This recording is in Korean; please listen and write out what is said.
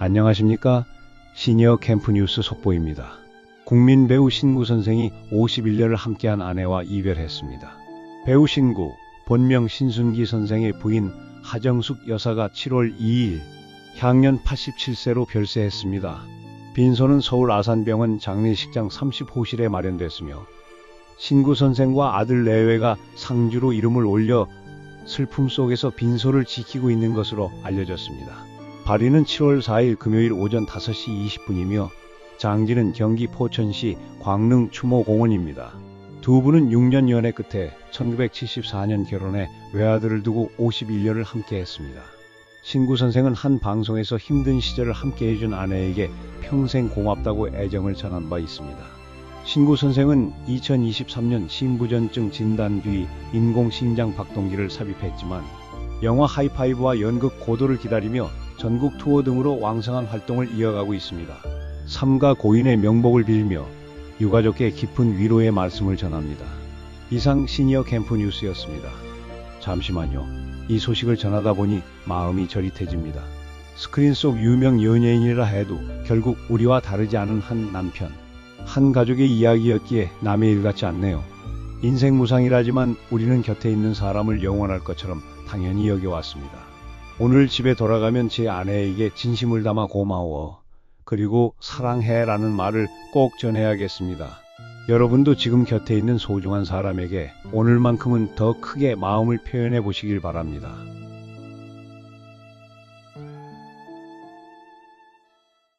안녕하십니까? 시니어 캠프 뉴스 속보입니다. 국민 배우 신구 선생이 51년을 함께한 아내와 이별했습니다. 배우 신구, 본명 신순기 선생의 부인 하정숙 여사가 7월 2일 향년 87세로 별세했습니다. 빈소는 서울 아산병원 장례식장 30호실에 마련됐으며 신구 선생과 아들 내외가 상주로 이름을 올려 슬픔 속에서 빈소를 지키고 있는 것으로 알려졌습니다. 발인은 7월 4일 금요일 오전 5시 20분이며 장지는 경기 포천시 광릉 추모공원입니다. 두 분은 6년 연애 끝에 1974년 결혼해 외아들을 두고 51년을 함께 했습니다. 신구 선생은 한 방송에서 힘든 시절을 함께 해준 아내에게 평생 고맙다고 애정을 전한 바 있습니다. 신구 선생은 2023년 심부전증 진단 뒤 인공심장 박동기를 삽입했지만 영화 하이파이브와 연극 고도를 기다리며 전국 투어 등으로 왕성한 활동을 이어가고 있습니다. 삼가 고인의 명복을 빌며 유가족께 깊은 위로의 말씀을 전합니다. 이상 시니어 캠프 뉴스였습니다. 잠시만요. 이 소식을 전하다 보니 마음이 저릿해집니다. 스크린 속 유명 연예인이라 해도 결국 우리와 다르지 않은 한 남편, 한 가족의 이야기였기에 남의 일 같지 않네요. 인생 무상이라지만 우리는 곁에 있는 사람을 영원할 것처럼 당연히 여겨왔습니다. 오늘 집에 돌아가면 제 아내에게 진심을 담아 고마워. 그리고 사랑해 라는 말을 꼭 전해야겠습니다. 여러분도 지금 곁에 있는 소중한 사람에게 오늘만큼은 더 크게 마음을 표현해 보시길 바랍니다.